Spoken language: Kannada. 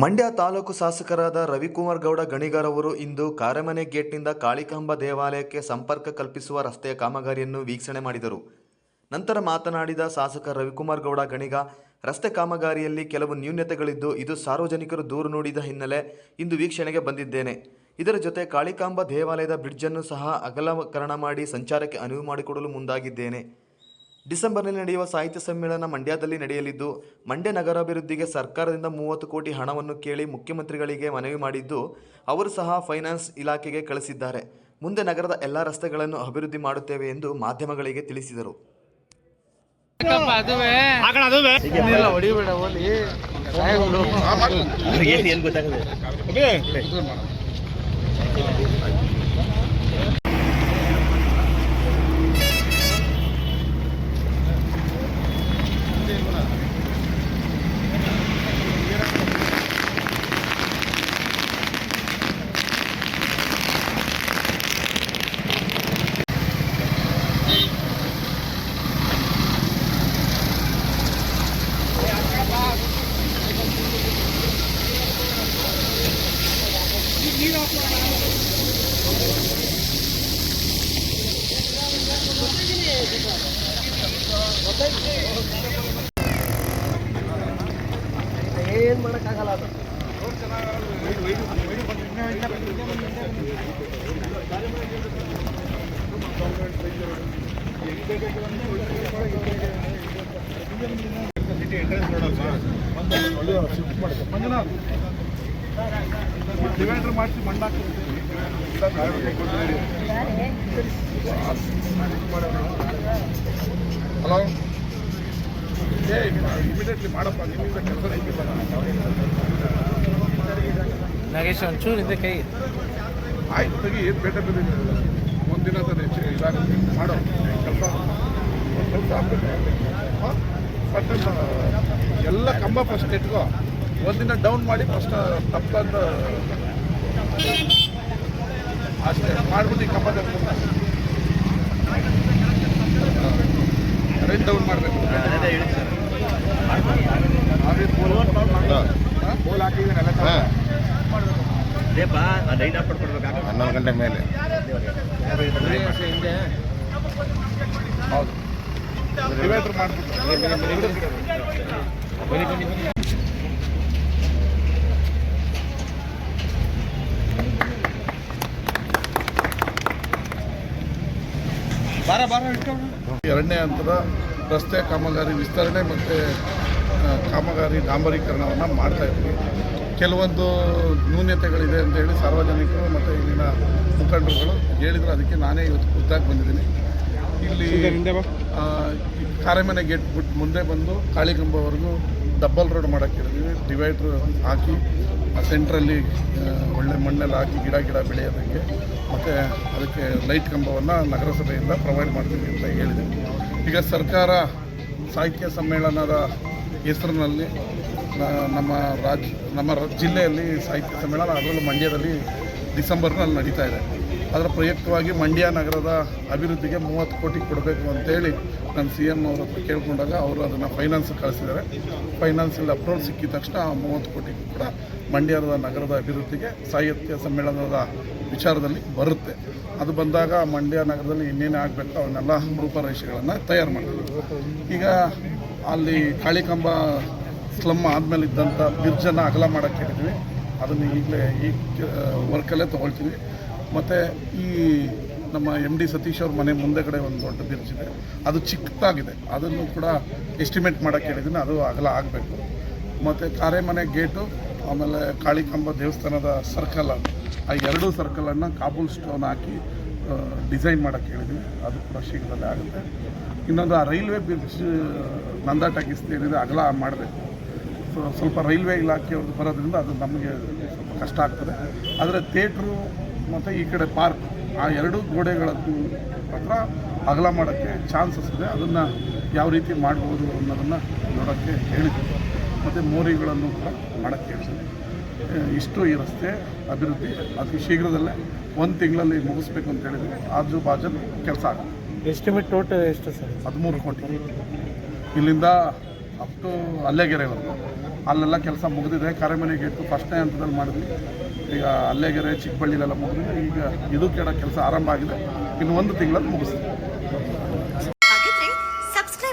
ಮಂಡ್ಯ ತಾಲೂಕು ಶಾಸಕರಾದ ರವಿಕುಮಾರ್ ಗೌಡ ಗಣಿಗಾರ್ ಅವರು ಇಂದು ಕಾರೆಮನೆ ಗೇಟ್ನಿಂದ ಕಾಳಿಕಾಂಬ ದೇವಾಲಯಕ್ಕೆ ಸಂಪರ್ಕ ಕಲ್ಪಿಸುವ ರಸ್ತೆಯ ಕಾಮಗಾರಿಯನ್ನು ವೀಕ್ಷಣೆ ಮಾಡಿದರು. ನಂತರ ಮಾತನಾಡಿದ ಶಾಸಕ ರವಿಕುಮಾರ್ ಗೌಡ ಗಣಿಗ, ರಸ್ತೆ ಕಾಮಗಾರಿಯಲ್ಲಿ ಕೆಲವು ನ್ಯೂನ್ಯತೆಗಳಿದ್ದು ಇದು ಸಾರ್ವಜನಿಕರು ದೂರು ನೋಡಿದ ಹಿನ್ನೆಲೆ ಇಂದು ವೀಕ್ಷಣೆಗೆ ಬಂದಿದ್ದೇನೆ. ಇದರ ಜೊತೆ ಕಾಳಿಕಾಂಬ ದೇವಾಲಯದ ಬ್ರಿಡ್ಜನ್ನು ಸಹ ಅಗಲಕರಣ ಮಾಡಿ ಸಂಚಾರಕ್ಕೆ ಅನುವು ಮಾಡಿಕೊಡಲು ಮುಂದಾಗಿದ್ದೇನೆ. ಡಿಸೆಂಬರ್ನಲ್ಲಿ ನಡೆಯುವ ಸಾಹಿತ್ಯ ಸಮ್ಮೇಳನ ಮಂಡ್ಯದಲ್ಲಿ ನಡೆಯಲಿದ್ದು ಮಂಡ್ಯ ನಗರಾಭಿವೃದ್ಧಿಗೆ ಸರ್ಕಾರದಿಂದ ಮೂವತ್ತು ಕೋಟಿ ಹಣವನ್ನು ಕೇಳಿ ಮುಖ್ಯಮಂತ್ರಿಗಳಿಗೆ ಮನವಿ ಮಾಡಿದ್ದು ಅವರು ಸಹ ಫೈನಾನ್ಸ್ ಇಲಾಖೆಗೆ ಕಳಿಸಿದ್ದಾರೆ. ಮುಂದೆ ನಗರದ ಎಲ್ಲ ರಸ್ತೆಗಳನ್ನು ಅಭಿವೃದ್ಧಿ ಮಾಡುತ್ತೇವೆ ಎಂದು ಮಾಧ್ಯಮಗಳಿಗೆ ತಿಳಿಸಿದರು. ಯಾಕಪ್ಪ ಸಿಟಿ ಎಂಟ್ರೆನ್ಸ್ ಒಂದು ಏನ್ ಮಾಡಕ್ಕಾಗಲ್ಲ ಅದು? ಡಿವೈಡರ್ ಮಾಡಿಸಿ ಮಣ್ಣಾಕಿ ಹಲೋ ಏ ಇಮಿಡಿಯೇಟ್ಲಿ ಮಾಡಪ್ಪ ನಿಮ್ಮಿಂದ ಕೆಲಸ ಐತಿಲ್ಲ ನಾಗೇಶ್ ಒಂಚೂರು ಇದೆ ಕೈ. ಆಯ್ತು ತೆಗಿ ಏನು ಬೇಟ ಒಂದಿನ ತಾನೇ ಹೆಚ್ಚು ಇದಾಗುತ್ತೆ. ಮಾಡೋ. ಕೆಲಸ. ಕೆಲಸ ಆಗಬೇಕು. ಎಲ್ಲ ಕಂಬ ಫಸ್ಟ್ ಇಟ್ಕೋ. ಒಂದಿನ ಡೌನ್ ಮಾಡಿ ಫಸ್ಟ್ ತಪ್ಪಂತ ಅಷ್ಟೇ. ಮಾಡ್ಬಿಟ್ಟು ಈ ಕಂಬ ರೈಟ್ ಡೌನ್ ಮಾಡಬೇಕು. ಹನ್ನೊಂದು ಗಂಟೆ ಮೇಲೆ. ಹೌದು. ಮಾಡಿಬಿಟ್ಟು. ಎರಡನೇ ಹಂತದ ರಸ್ತೆ ಕಾಮಗಾರಿ ವಿಸ್ತರಣೆ ಮತ್ತು ಕಾಮಗಾರಿ ಡಾಂಬರೀಕರಣವನ್ನು ಮಾಡ್ತಾ ಇದ್ದೀವಿ ಕೆಲವೊಂದು ನ್ಯೂನ್ಯತೆಗಳಿದೆ ಅಂತೇಳಿ ಸಾರ್ವಜನಿಕರು ಮತ್ತು ಇಲ್ಲಿನ ಮುಖಂಡರುಗಳು ಹೇಳಿದರು. ಅದಕ್ಕೆ ನಾನೇ ಇವತ್ತು ಖುದ್ದಾಗಿ ಬಂದಿದ್ದೀನಿ. ಇಲ್ಲಿ ಕಾರೆಮನೆ ಗೇಟ್ ಬಿಟ್ಟು ಮುಂದೆ ಬಂದು ಕಾಳಿಕಂಬವರೆಗೂ ಡಬ್ಬಲ್ ರೋಡ್ ಮಾಡೋಕ್ಕೆ ಡಿವೈಡ್ರ್ ಹಾಕಿ ಆ ಸೆಂಟ್ರಲ್ಲಿ ಒಳ್ಳೆ ಮಣ್ಣೆಲ್ಲ ಹಾಕಿ ಗಿಡ ಗಿಡ ಬೆಳೆಯೋದಕ್ಕೆ ಮತ್ತು ಅದಕ್ಕೆ ಲೈಟ್ ಕಂಬವನ್ನು ನಗರಸಭೆಯಿಂದ ಪ್ರೊವೈಡ್ ಮಾಡ್ತೀವಿ ಅಂತ ಹೇಳಿದೆ. ಈಗ ಸರ್ಕಾರ ಸಾಹಿತ್ಯ ಸಮ್ಮೇಳನದ ಹೆಸರಿನಲ್ಲಿ ನಮ್ಮ ರಾಜ್, ನಮ್ಮ ಜಿಲ್ಲೆಯಲ್ಲಿ ಸಾಹಿತ್ಯ ಸಮ್ಮೇಳನ ಅದರಲ್ಲೂ ಮಂಡ್ಯದಲ್ಲಿ ಡಿಸೆಂಬರ್ನಲ್ಲಿ ನಡೀತಾ ಇದೆ. ಅದರ ಪ್ರಯುಕ್ತವಾಗಿ ಮಂಡ್ಯ ನಗರದ ಅಭಿವೃದ್ಧಿಗೆ ಮೂವತ್ತು ಕೋಟಿ ಕೊಡಬೇಕು ಅಂತೇಳಿ ನಾನು ಸಿ ಎಂ ಅವ್ರ ಹತ್ರ ಕೇಳ್ಕೊಂಡಾಗ ಅವರು ಅದನ್ನು ಫೈನಾನ್ಸ್ ಕಳಿಸಿದ್ದಾರೆ. ಫೈನಾನ್ಸಲ್ಲಿ ಅಪ್ರೂವಲ್ ಸಿಕ್ಕಿದ ತಕ್ಷಣ ಆ ಮೂವತ್ತು ಕೋಟಿ ಕೂಡ ಮಂಡ್ಯದ ನಗರದ ಅಭಿವೃದ್ಧಿಗೆ ಸಾಹಿತ್ಯ ಸಮ್ಮೇಳನದ ವಿಚಾರದಲ್ಲಿ ಬರುತ್ತೆ. ಅದು ಬಂದಾಗ ಮಂಡ್ಯ ನಗರದಲ್ಲಿ ಇನ್ನೇನೇ ಆಗಬೇಕು, ಅವನ್ನೆಲ್ಲ ರೂಪರೇಷೆಗಳನ್ನು ತಯಾರು ಮಾಡ್ತೀವಿ. ಈಗ ಅಲ್ಲಿ ಕಾಳಿಕಂಬ ಸ್ಲಮ್ ಆದಮೇಲೆ ಇದ್ದಂಥ ಬ್ರಿಡ್ಜನ್ನು ಅಗಲ ಮಾಡೋಕ್ಕೆ ಹೇಳಿದ್ವಿ. ಅದನ್ನು ಈಗಲೇ ಈ ವರ್ಕಲ್ಲೇ ತೊಗೊಳ್ತೀವಿ. ಮತ್ತು ಈ ನಮ್ಮ ಎಂ ಡಿ ಸತೀಶ್ ಅವ್ರ ಮನೆ ಮುಂದೆಗಡೆ ಒಂದು ದೊಡ್ಡ ಬ್ರಿಡ್ಜ್ ಇದೆ. ಅದು ಚಿಕ್ಕದಾಗಿದೆ. ಅದನ್ನು ಕೂಡ ಎಸ್ಟಿಮೇಟ್ ಮಾಡೋಕ್ಕೆ ಹೇಳಿದ್ದೀನಿ ಅದು ಅಗಲ ಆಗಬೇಕು. ಮತ್ತು ಕಾರೆಮನೆ ಗೇಟು ಆಮೇಲೆ ಕಾಳಿಕಾಂಬ ದೇವಸ್ಥಾನದ ಸರ್ಕಲ್ ಆ ಎರಡೂ ಸರ್ಕಲನ್ನು ಕಾಬೂಲ್ ಸ್ಟೋನ್ ಹಾಕಿ ಡಿಸೈನ್ ಮಾಡೋಕ್ಕೆ ಹೇಳಿದ್ವಿ. ಅದು ಕೂಡ ಶೀಘ್ರದಲ್ಲೇ ಆಗುತ್ತೆ. ಇನ್ನೊಂದು ಆ ರೈಲ್ವೆ ಬ್ರಿಡ್ಜ್ ನಂದಾ ಟಾಕೀಸ್ ಏನಿದೆ, ಅಗಲ ಮಾಡಬೇಕು. ಸೊ ಸ್ವಲ್ಪ ರೈಲ್ವೆ ಇಲಾಖೆಯವ್ರದ್ದು ಬರೋದ್ರಿಂದ ಅದು ನಮಗೆ ಸ್ವಲ್ಪ ಕಷ್ಟ ಆಗ್ತದೆ. ಆದರೆ ಥಿಯೇಟ್ರು ಮತ್ತು ಈ ಕಡೆ ಪಾರ್ಕ್, ಆ ಎರಡೂ ಗೋಡೆಗಳ ಹತ್ರ ಅಗಲ ಮಾಡೋಕ್ಕೆ ಚಾನ್ಸಸ್ ಇದೆ. ಅದನ್ನು ಯಾವ ರೀತಿ ಮಾಡ್ಬೋದು ಅನ್ನೋದನ್ನು ನೋಡೋಕ್ಕೆ ಹೇಳಿದ್ವಿ. ಮತ್ತು ಮೋರಿಗಳನ್ನು ಕೂಡ ಮಾಡೋಕ್ಕೆ ಹೇಳಿದ್ವಿ ಇಷ್ಟು ಈ ರಸ್ತೆ ಅಭಿವೃದ್ಧಿ. ಅತಿ ಶೀಘ್ರದಲ್ಲೇ ಒಂದು ತಿಂಗಳಲ್ಲಿ ಮುಗಿಸ್ಬೇಕು ಅಂತ ಹೇಳಿದರೆ ಆಜು ಬಾಜು ಕೆಲಸ ಆಗುತ್ತೆ. ಎಸ್ಟಿಮೇಟ್ ಟೋಟಲ್ ಎಷ್ಟು ಸರ್? ಹದಿಮೂರು ಕೋಟಿ. ಇಲ್ಲಿಂದ ಅಪ್ ಟು ಅಲ್ಲೆಗೆರೆವರೆಗೂ. ಅಲ್ಲೆಲ್ಲ ಕೆಲಸ ಮುಗಿದಿದೆ. ಕರೆಮನೆ ಗೇಟು ಫಸ್ಟ್ನೇ ಹಂತದಲ್ಲಿ ಮಾಡಿದ್ವಿ. ಈಗ ಅಲ್ಲೇಗೆರೆ ಚಿಕ್ಕಬಳ್ಳಿಲೆಲ್ಲ ಮುಗಿದಿದೆ. ಈಗ ಇದು ಕೆಡ ಕೆಲಸ ಆರಂಭ ಆಗಿದೆ. ಇನ್ನು ಒಂದು ತಿಂಗಳಲ್ಲಿ ಮುಗಿಸ್ತೀವಿ.